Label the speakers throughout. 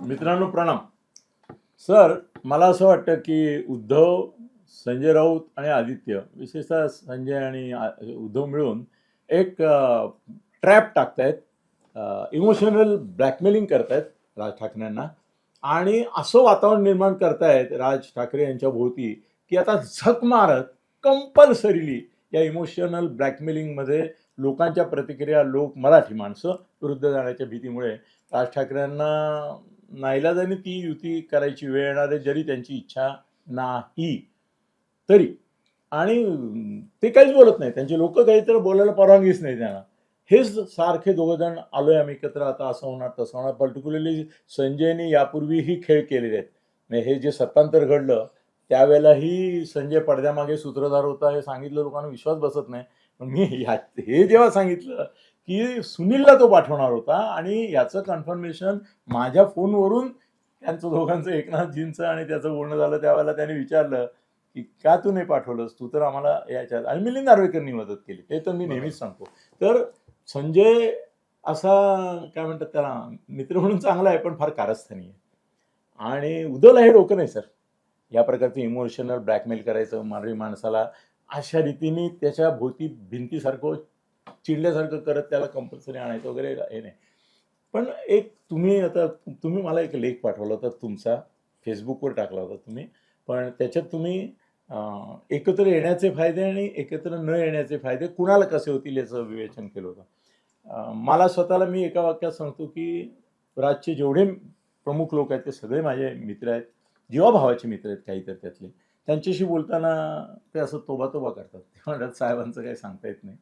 Speaker 1: मित्रांनो प्रणाम. सर मला असं वाटतं की उद्धव संजय राऊत आणि आदित्य विशेषतः संजय आणि उद्धव मिळून एक ट्रॅप टाकतायत. इमोशनल ब्लॅकमेलिंग करतायत राज ठाकरेंना. आणि असं वातावरण निर्माण करतायत राज ठाकरे यांच्या भोवती की आता झक मारत कंपल्सरीली या इमोशनल ब्लॅकमेलिंगमध्ये लोकांच्या प्रतिक्रिया लोक मराठी माणसं विरुद्ध जाण्याच्या भीतीमुळे राज ठाकरेंना नाईलाजाने ती युती करायची वेळ येणार आहे जरी त्यांची इच्छा नाही तरी. आणि ते काहीच बोलत नाही. त्यांचे लोक काहीतरी बोलायला परवानगीच नाही त्यांना हेच सारखे दोघंजण आलोय आम्ही एकत्र. आता असं होणार तसं होणार. पर्टिक्युलरली संजयने यापूर्वीही खेळ केलेले आहेत. म्हणजे हे जे सत्तांतर घडलं त्यावेळेलाही संजय पडद्यामागे सूत्रधार होता हे सांगितलं लोकांना विश्वास बसत नाही. पण मी ह्या हे जेव्हा सांगितलं की सुनीलला तो पाठवणार होता आणि याचं कन्फर्मेशन माझ्या फोनवरून त्यांचं दोघांचं एकनाथजींचं आणि त्याचं बोलणं झालं त्यावेळेला त्याने विचारलं की का तू नाही पाठवलंस? तू तर आम्हाला याच्यात आणि मिलिंद नार्वेकरनी मदत केली. ते तर मी नेहमीच सांगतो. तर संजय असा काय म्हणतात त्याला मित्र म्हणून चांगला आहे पण फार कारस्थानी आहे. आणि उद्धवला हे डोकं नाही सर. या प्रकारचं इमोशनल ब्लॅकमेल करायचं मराठी माणसाला अशा रीतीने त्याच्या भोवती भिंतीसारखं चिडल्यासारखं करत त्याला कंपल्सरी आणायचं वगैरे हे नाही. पण एक तुम्ही आता तुम्ही मला एक लेख पाठवला होता तुमचा फेसबुकवर टाकला होता तुम्ही. पण त्याच्यात तुम्ही एकत्र येण्याचे फायदे आणि एकत्र न येण्याचे फायदे कुणाला कसे होतील याचं विवेचन केलं होतं. मला स्वतःला मी एका वाक्यात सांगतो की राजचे जेवढे प्रमुख लोक आहेत ते सगळे माझे मित्र आहेत. जीवाभावाचे मित्र आहेत काही तर त्यातले. त्यांच्याशी बोलताना ते असं तोबा तोबा करतात. ते म्हणतात साहेबांचं काही सांगता येत नाही.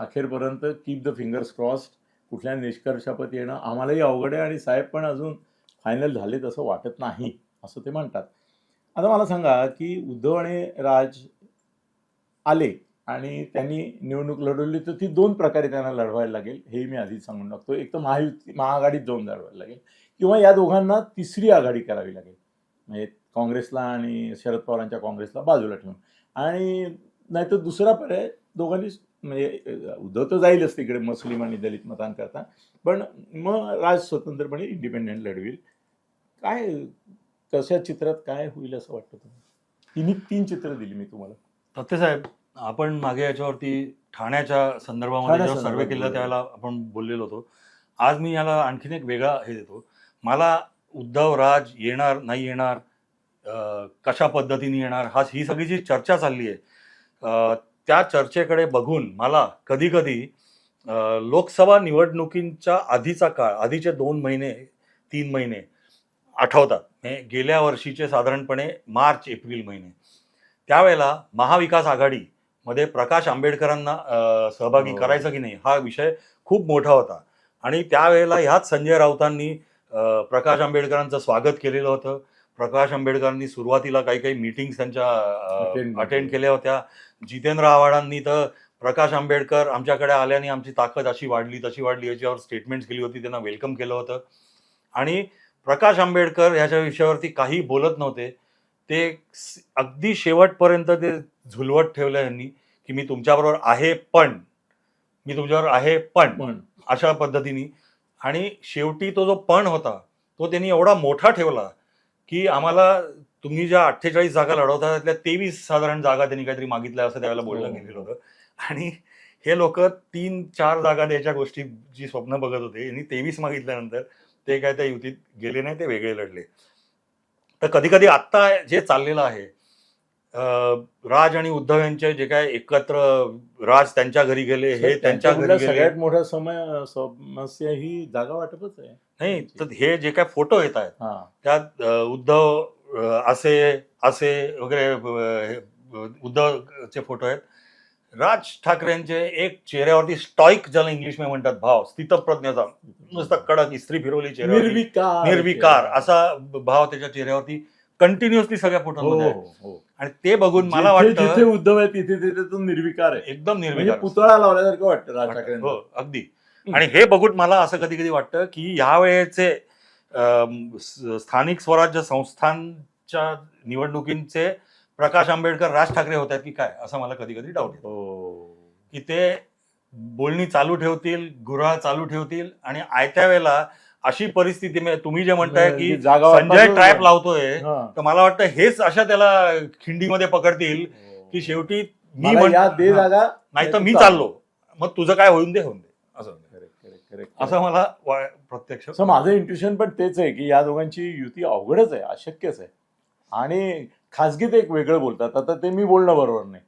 Speaker 1: अखेरपर्यंत कीप द फिंगर्स क्रॉस्ड कुठल्या निष्कर्षापत येणं आम्हालाही अवघड आहे आणि साहेब पण अजून फायनल झालेत असं वाटत नाही असं ते म्हणतात. आता मला सांगा की उद्धव आणि राज आले आणि त्यांनी निवडणूक लढवली तर ती दोन प्रकारे त्यांना लढवायला लागेल हे मी आधीच सांगून टाकतो. एक तर महायुती महाआघाडीत जाऊन लढवायला लागेल किंवा या दोघांना तिसरी आघाडी करावी लागेल. म्हणजे काँग्रेसला आणि शरद पवारांच्या काँग्रेसला बाजूला ठेवून. आणि नाहीतर दुसरा पर्याय दोघांनी म्हणजे उद्धव तर जाईलच तिकडे मुस्लिम आणि दलित मतांकरता पण मग राज स्वतंत्रपणे इंडिपेंडेंट लढवेल. काय कशा चित्रात काय होईल असं वाटतं तुम्हाला? तिन्ही तीन चित्र दिली मी तुम्हाला.
Speaker 2: साहेब आपण मागे याच्यावरती ठाण्याच्या संदर्भामध्ये जेव्हा सर्वे केला. त्यावेळेला आपण बोललेलो होतो. आज मी याला आणखीन एक वेगळा हे देतो. मला उद्धव राज येणार नाही येणार कशा पद्धतीने येणार हा ही सगळी जी चर्चा चालली आहे त्या चर्चेकडे बघून मला कधी कधी लोकसभा निवडणुकींच्या आधीचा काळ आधीचे दोन महिने तीन महिने आठवतात. म्हणजे गेल्या वर्षीचे साधारणपणे मार्च एप्रिल महिने. त्यावेळेला महाविकास आघाडी मध्ये प्रकाश आंबेडकरांना सहभागी
Speaker 1: हो.
Speaker 2: करायचं की नाही हा विषय खूप मोठा होता. आणि त्यावेळेला ह्याच संजय राऊतांनी प्रकाश आंबेडकरांचं स्वागत केलेलं होतं. प्रकाश आंबेडकरांनी सुरुवातीला काही काही मीटिंग्स त्यांच्या अटेंड केल्या. होत्या. जितेंद्र आव्हाडांनी तर प्रकाश आंबेडकर आमच्याकडे आल्याने आमची ताकद अशी वाढली तशी वाढली याच्यावर स्टेटमेंट्स केली होती त्यांना वेलकम केलं होतं. आणि प्रकाश आंबेडकर ह्याच्या विषयावरती काही बोलत नव्हते. ते अगदी शेवटपर्यंत ते झुलवत ठेवलं यांनी की मी तुमच्याबरोबर आहे पण मी तुमच्याबरोबर आहे पण. अशा पद्धतीने. आणि शेवटी तो जो पण होता तो त्यांनी एवढा मोठा ठेवला की आम्हाला तुम्ही ज्या अठ्ठेचाळीस जागा लढवता त्यातल्या तेवीस साधारण जागा त्यांनी काहीतरी मागितल्या असं त्यावेळेला बोललं
Speaker 1: हो.
Speaker 2: गेलेलं होतं. आणि हे लोक तीन चार जागा द्यायच्या गोष्टी जी स्वप्न बघत होते यांनी तेवीस मागितल्यानंतर ते काय त्या युतीत गेले नाही ते वेगळे लढले. तर कधी कधी आत्ता जे चाललेलं आहे राज आणि उद्धव यांचे जे काय एकत्र राज त्यांच्या घरी गेले हे त्यांच्या घरी
Speaker 1: सगळ्यात मोठा समय समस्या ही जागा वाटपच आहे.
Speaker 2: नाही तर हे जे काय फोटो येत आहेत
Speaker 1: हा.
Speaker 2: त्यात उद्धव असे असे वगैरे हे, उद्धवचे फोटो आहेत. राज ठाकरेंचे एक चेहऱ्यावरती स्टॉईक ज्याला इंग्लिशमध्ये म्हणतात भाव स्थितप्रज्ञाचा नुसता कडक इस्त्री फिरवली चेहऱ्यावरती.
Speaker 1: निर्विकार.
Speaker 2: निर्विकार. असा भाव त्याच्या चेहऱ्यावरती कंटिन्युअसली सगळ्या
Speaker 1: हो
Speaker 2: फोटोमध्ये आहे
Speaker 1: हो, हो.
Speaker 2: आणि ते बघून मला
Speaker 1: जिथे
Speaker 2: वाटतं
Speaker 1: उद्धव आहे तिथे तिथे तो निर्विकार आहे.
Speaker 2: एकदम
Speaker 1: म्हणजे
Speaker 2: निर्विकार.
Speaker 1: पुतळा लावल्यासारखं वाटतं राज. ठाकरेंना.
Speaker 2: हो अगदी. आणि हे बघून मला असं कधी कधी वाटतं की यावेळेचे अम, स- स्थानिक स्वराज्य संस्थांच्या निवडणुकींचे प्रकाश आंबेडकर राज ठाकरे होत आहेत की काय असं मला कधी कधी डाऊट येतो.
Speaker 1: हो.
Speaker 2: की ते बोलणी चालू ठेवतील गुऱ्हाळ चालू ठेवतील आणि आयत्या वेळेला अशी परिस्थिती म्हणजे तुम्ही जे म्हणताय की
Speaker 1: जागा
Speaker 2: संजय ट्रॅप लावतोय
Speaker 1: हा.
Speaker 2: तर मला वाटतं हेच अशा त्याला खिंडीमध्ये पकडतील की शेवटी मी हा. नाही तर मी चाललो. मग तुझं काय होऊन दे होऊन दे. असं असं मला वा- प्रत्यक्ष
Speaker 1: माझं इंट्युशन पण तेच आहे की या दोघांची युती अवघडच आहे अशक्यच आहे. आणि खासगीत एक वेगळं बोलतात. आता ते मी बोलणं बरोबर नाही.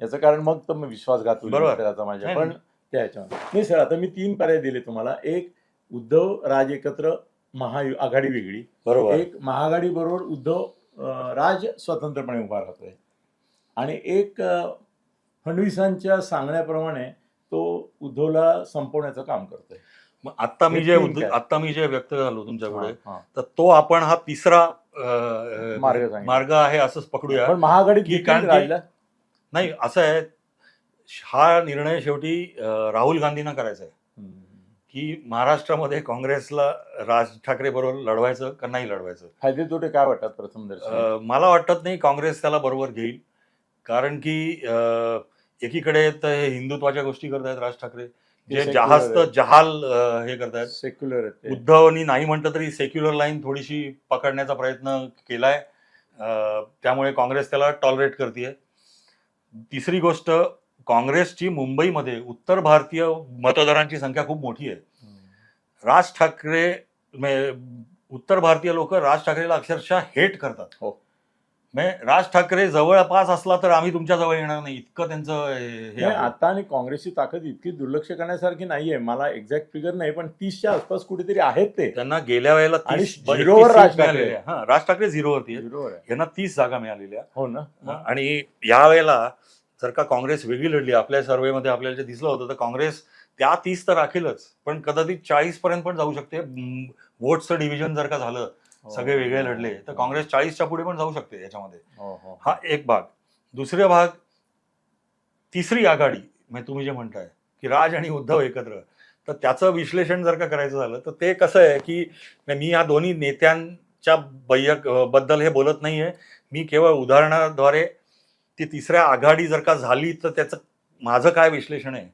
Speaker 1: याचं कारण मग तर मग विश्वासघात होईल
Speaker 2: बरोबर.
Speaker 1: मित्राचा माझ्या.
Speaker 2: नाही,
Speaker 1: पण त्या ह्याच्यामध्ये नाही सर आता मी तीन पर्याय दिले तुम्हाला. एक उद्धव राज एकत्र महायु आघाडी वेगळी.
Speaker 2: बरोबर.
Speaker 1: एक महाआघाडी बरोबर उद्धव अं, राज स्वतंत्रपणे उभा राहतोय. आणि एक अं, फडणवीसांच्या सांगण्याप्रमाणे तो उद्धवला संपवण्याचं काम करतोय
Speaker 2: मग आता मी जे? आता मी जे व्यक्त झालो तुमच्यापुढे
Speaker 1: हा, हा.
Speaker 2: तर तो आपण हा तिसरा अं,
Speaker 1: मार्ग सांगितला.
Speaker 2: मार्ग आहे असंच पकडूया
Speaker 1: पण महाआघाडीत
Speaker 2: की
Speaker 1: देखील
Speaker 2: कारण की-
Speaker 1: राहिला
Speaker 2: नाही असं आहे हा निर्णय शेवटी अं, राहुल गांधींना करायचा आहे
Speaker 1: हम्म.
Speaker 2: की महाराष्ट्रामध्ये काँग्रेसला राज ठाकरे बरोबर लढवायचं का नाही लढवायचं
Speaker 1: फायदे तोटे काय वाटतात प्रथम दर्शन
Speaker 2: अं, मला वाटत नाही काँग्रेस त्याला बरोबर घेईल कारण की अं, एकीकडे तर हे हिंदुत्वाच्या गोष्टी करतायत राज ठाकरे जे जास्त
Speaker 1: आहेत.
Speaker 2: जहाल हे करतायत
Speaker 1: सेक्युलर.
Speaker 2: उद्धवनी नाही म्हटलं तरी सेक्युलर लाईन थोडीशी पकडण्याचा प्रयत्न केलाय त्यामुळे काँग्रेस त्याला टॉलरेट करते तिसरी गोष्ट काँग्रेसची मुंबईमध्ये उत्तर भारतीय मतदारांची संख्या खूप मोठी आहे. राज ठाकरे मे- उत्तर भारतीय लोक राज ठाकरेला अक्षरशः हेट करतात
Speaker 1: हो.
Speaker 2: म्हणजे राज ठाकरे जवळपास असला तर आम्ही तुमच्या जवळ येणार नाही. इतकं त्यांचं हे- आहे.
Speaker 1: आता आणि काँग्रेसची ताकद इतकी दुर्लक्ष करण्यासारखी नाहीये. मला एक्झॅक्ट फिगर नाही पण तीसच्या आसपास कुठेतरी आहेत ते.
Speaker 2: त्यांना गेल्या वेळेला
Speaker 1: आणि
Speaker 2: तीस
Speaker 1: झिरोवर
Speaker 2: एकतीस
Speaker 1: राज ठाकरे.
Speaker 2: मिळालेल्या. हा राज ठाकरे झिरोवरती आहे
Speaker 1: बरोबर आहे.
Speaker 2: यांना तीस जागा मिळालेल्या
Speaker 1: हो ना.
Speaker 2: आणि यावेळेला जर का काँग्रेस वेगळी लढली आपल्या सर्व्हेमध्ये आपल्याला जे दिसलं होतं तर काँग्रेस त्या तीस तर राखेलच. पण कदाचित चाळीस पर्यंत पण जाऊ शकते. वोट्सचं डिव्हिजन जर का झालं सगळे वेगळे लढले. तर काँग्रेस चाळीसच्या पुढे पण जाऊ शकते याच्यामध्ये.
Speaker 1: हो, हो.
Speaker 2: हा एक भाग. दुसरा भाग तिसरी आघाडी म्हणजे तुम्ही जे म्हणताय की राज आणि उद्धव एकत्र. तर त्याचं विश्लेषण जर का करायचं झालं तर ते कसं आहे की मी या दोन्ही नेत्यांच्या बैयकबद्दल हे बोलत नाहीये. मी केवळ उदाहरणाद्वारे ती तिसऱ्या आघाडी जर का झाली तर त्याचं माझं काय विश्लेषण आहे?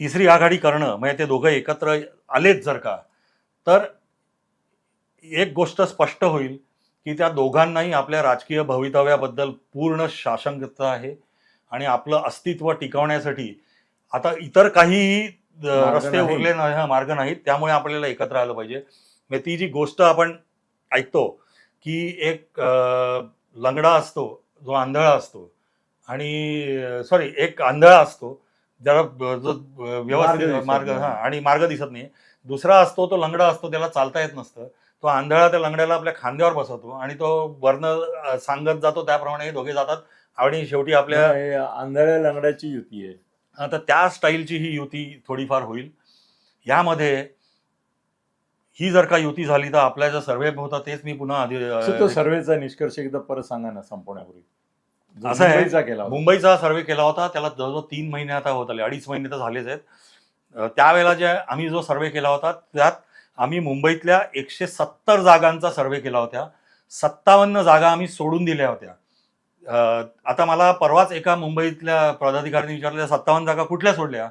Speaker 2: तिसरी आघाडी करणं म्हणजे ते दोघं एकत्र आलेच जर का तर एक गोष्ट स्पष्ट होईल की त्या दोघांनाही आपल्या राजकीय भवितव्याबद्दल पूर्ण शासंकता आहे आणि आपलं अस्तित्व टिकवण्यासाठी आता इतर काहीही रस्ते. उरले नाही मार्ग नाहीत त्यामुळे आपल्याला एकत्र आलं पाहिजे म्हणजे ती जी गोष्ट आपण ऐकतो की एक लंगडा असतो जो आंधळा असतो आणि सॉरी एक आंधळा असतो ज्याला जो व्यवस्थित मार्ग. हा आणि मार्ग दिसत नाही दुसरा असतो तो लंगडा असतो त्याला चालता येत नसतं तो आंधळा त्या लंगड्याला आपल्या खांद्यावर बसवतो आणि तो वर्ण सांगत जातो त्याप्रमाणे हे दोघे जातात. आणि शेवटी आपल्या
Speaker 1: आंधळ्या लंगड्याची युती आहे.
Speaker 2: आता त्या स्टाईलची ही युती थोडीफार होईल. यामध्ये ही जर का युती झाली तर आपल्या ज्या सर्वे होता तेच मी पुन्हा आधी
Speaker 1: सर्वेचा निष्कर्ष एकदा परत सांगा ना संपवण्यापूर्वी.
Speaker 2: असं आहे.
Speaker 1: मुंबईचा केला होता.
Speaker 2: मुंबईचा सर्वे केला होता त्याला जवळजवळ तीन महिने आता होत आले अडीच महिने तर झालेच आहेत. त्यावेळेला जे आम्ही जो सर्वे केला होता त्यात आम्ही मुंबईतल्या एकशे सत्तर जागांचा सर्वे केला होता सत्तावन्न जागा आम्ही सोडून दिल्या होत्या. आता मला परवाच एका मुंबईतल्या पदाधिकाऱ्यांनी विचारलं सत्तावन्न जागा कुठल्या सोडल्या?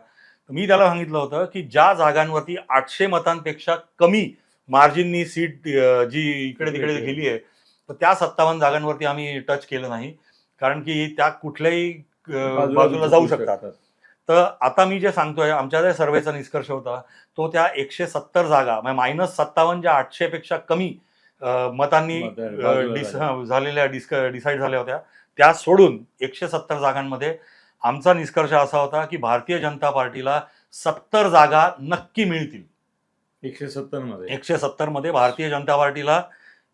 Speaker 2: मी त्याला सांगितलं होतं की ज्या जागांवरती आठशे मतांपेक्षा कमी मार्जिननी सीट जी इकडे तिकडे गेली आहे तर त्या सत्तावन्न जागांवरती आम्ही टच केलं नाही. कारण की त्या कुठल्याही बाजूला जाऊ शकतात. तर आता मी जे सांगतोय आमच्या ज्या सर्वेचा निष्कर्ष होता तो त्या एकशे सत्तर जागा मायनस सत्तावन्न ज्या आठशे पेक्षा कमी मतांनी डिस- झालेल्या डिसाईड झाल्या होत्या. त्या सोडून एकशे सत्तर जागांमध्ये आमचा निष्कर्ष असा होता की भारतीय जनता पार्टीला सत्तर जागा नक्की मिळतील.
Speaker 1: एकशे सत्तरमध्ये
Speaker 2: एकशे सत्तरमध्ये भारतीय जनता पार्टीला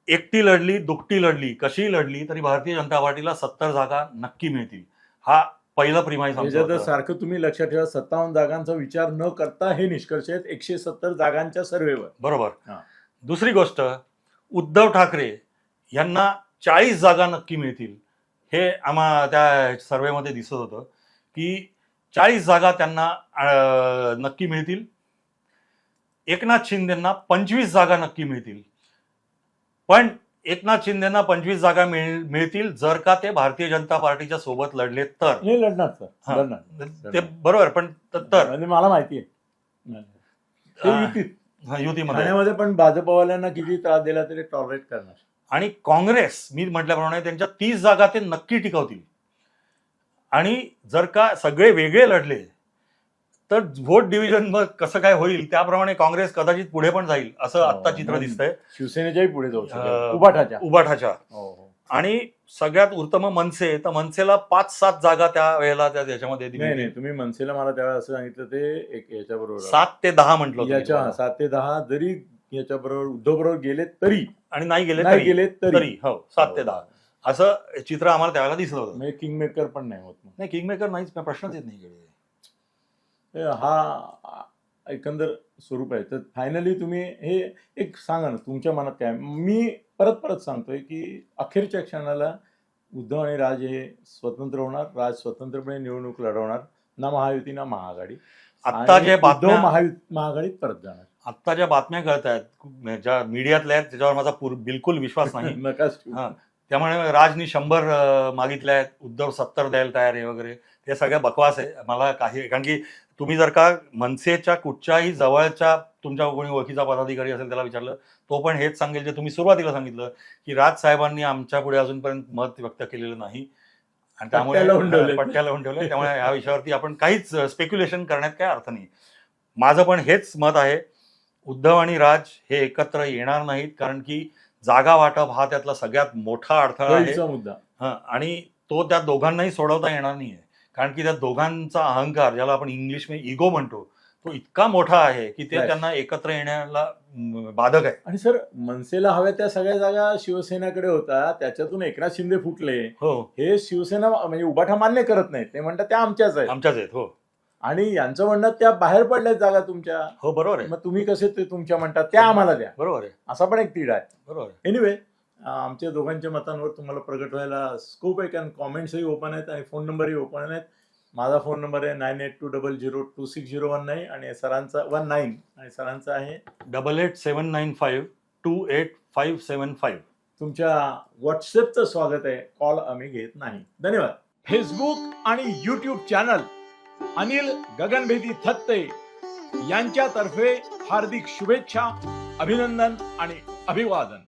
Speaker 2: एकटी लढली दुकटी लढली कशी लढली तरी भारतीय जनता पार्टीला सत्तर जागा नक्की मिळतील. हा पहिला प्रिमाईस
Speaker 1: त्याच्यात सारखं तुम्ही लक्षात ठेवा सत्तावन्न जागांचा विचार न करता हे निष्कर्ष आहेत एकशे सत्तर जागांच्या सर्वेवर
Speaker 2: बरोबर.
Speaker 1: हा.
Speaker 2: दुसरी गोष्ट उद्धव ठाकरे यांना चाळीस जागा नक्की मिळतील. हे आम्हा त्या सर्वेमध्ये दिसत होतं की चाळीस जागा त्यांना अं, नक्की मिळतील. एकनाथ शिंदेना पंचवीस जागा नक्की मिळतील. पण एकनाथ शिंदेना पंचवीस जागा मिळ मिळतील. जर का ते भारतीय जनता पार्टीच्या सोबत लढले तर.
Speaker 1: नाही लढणार
Speaker 2: हा.
Speaker 1: सर लढणार.
Speaker 2: ते बरोबर पण त- तर.
Speaker 1: मला माहिती आहे. ते
Speaker 2: आ,
Speaker 1: युतीत.
Speaker 2: हा, युतीमध्ये.
Speaker 1: ठाण्यामध्ये पण भाजपवाल्यांना किती त्रास दिला तरी टॉलरेट करणार.
Speaker 2: आणि काँग्रेस मी म्हटल्याप्रमाणे त्यांच्या तीस जागा ते नक्की टिकवतील. आणि जर का सगळे वेगळे लढले तर व्होट डिव्हिजन मग कसं काय होईल त्याप्रमाणे काँग्रेस कदाचित पुढे पण जाईल असं
Speaker 1: हो,
Speaker 2: आत्ता चित्र दिसतंय.
Speaker 1: शिवसेनेच्याही पुढे जाऊ उभाठाच्या
Speaker 2: उबाठाच्या
Speaker 1: हो, हो.
Speaker 2: आणि सगळ्यात उत्तम मनसे तर मनसेला पाच सात जागा त्या वेळेला त्या त्याच्यामध्ये
Speaker 1: नाही तुम्ही मनसेला मला त्यावेळेला असं सांगितलं ते एक याच्या बरोबर
Speaker 2: सात ते दहा म्हटलं
Speaker 1: याच्या. सात ते दहा जरी याच्या बरोबर उद्धव बरोबर गेले तरी.
Speaker 2: आणि नाही गेले
Speaker 1: नाही
Speaker 2: तरी.
Speaker 1: गेले तरी.
Speaker 2: हो सात ते दहा. असं चित्र आम्हाला त्यावेळेला दिसलं होतं.
Speaker 1: म्हणजे किंग मेकर पण नाही होत.
Speaker 2: नाही किंगमेकर नाहीच प्रश्नच येत नाही.
Speaker 1: हे हा एकंदर स्वरूप आहे. तर फायनली तुम्ही हे एक सांगा ना तुमच्या मनात काय? मी परत परत सांगतोय की अखेरच्या क्षणाला उद्धव आणि राज हे स्वतंत्र होणार राज स्वतंत्रपणे निवडणूक लढवणार ना महायुती ना महाआघाडी. आणि
Speaker 2: जे बातम्या
Speaker 1: महाआघाडीत परत जाणार.
Speaker 2: आत्ता ज्या बातम्या कळत आहेत ज्या मीडियातल्या आहेत त्याच्यावर माझा पूर- बिलकुल विश्वास नाही. हा. त्यामुळे राजनी शंभर अं, मागितले आहेत उद्धव सत्तर द्यायला तयार आहे वगैरे. ते सगळ्या बकवास आहे. मला काही कारण की तुम्ही जर का मनसेच्या कुठच्याही जवळच्या तुमच्या कोणी ओळखीचा पदाधिकारी असेल त्याला विचारलं तो पण हेच सांगेल जे तुम्ही सुरुवातीला सांगितलं की राज साहेबांनी आमच्या पुढे अजूनपर्यंत मत व्यक्त केलेलं नाही. आणि त्यामुळे
Speaker 1: पट्ट्या लावून ठेवलेत.
Speaker 2: पट्ट्या लावून ठेवले त्यामुळे या विषयावरती आपण काहीच स्पेक्युलेशन करण्यात काय अर्थ नाही. माझं पण हेच मत आहे उद्धव आणि राज हे एकत्र येणार नाहीत कारण की जागा वाटप हा त्यातला सगळ्यात मोठा अडथळा आहे.
Speaker 1: मुद्दा.
Speaker 2: हा आणि तो त्या दोघांनाही सोडवता येणार नाहीये. कारण की त्या दोघांचा अहंकार ज्याला आपण इंग्लिशमध्ये इगो म्हणतो तो इतका मोठा आहे की ते. त्यांना एकत्र येण्याला बाधक आहे.
Speaker 1: आणि सर मनसेला हव्या त्या सगळ्या जागा शिवसेनेकडे होता त्याच्यातून एकनाथ शिंदे फुटले.
Speaker 2: हो.
Speaker 1: हे शिवसेना म्हणजे उभाठा मान्य करत नाहीत ते म्हणतात त्या आमच्याच आहेत.
Speaker 2: आमच्याच आहेत हो.
Speaker 1: आणि यांचं म्हणणं त्या बाहेर पडल्यात जागा तुमच्या.
Speaker 2: हो बरोबर आहे.
Speaker 1: मग तुम्ही कसे ते तुमच्या म्हणतात त्या आम्हाला द्या.
Speaker 2: बरोबर आहे.
Speaker 1: असा पण एक तीड आहे.
Speaker 2: बरोबर
Speaker 1: एनिवे आमच्या दोघांच्या मतांवर तुम्हाला प्रगट व्हायला स्कोप आहे कारण कॉमेंट्सही ओपन आहेत आणि फोन नंबरही ओपन आहेत. माझा फोन नंबर आहे nine eight two double zero two six zero one nine आणि सरांचा वन नाईन आणि सरांचा आहे
Speaker 2: double eight seven nine five two eight five seven five
Speaker 1: तुमच्या व्हॉट्सअपचं स्वागत आहे. कॉल आम्ही घेत नाही. धन्यवाद. फेसबुक आणि युट्यूब चॅनल अनिल गगनभेदी थत्ते यांच्यातर्फे हार्दिक शुभेच्छा अभिनंदन आणि अभिवादन.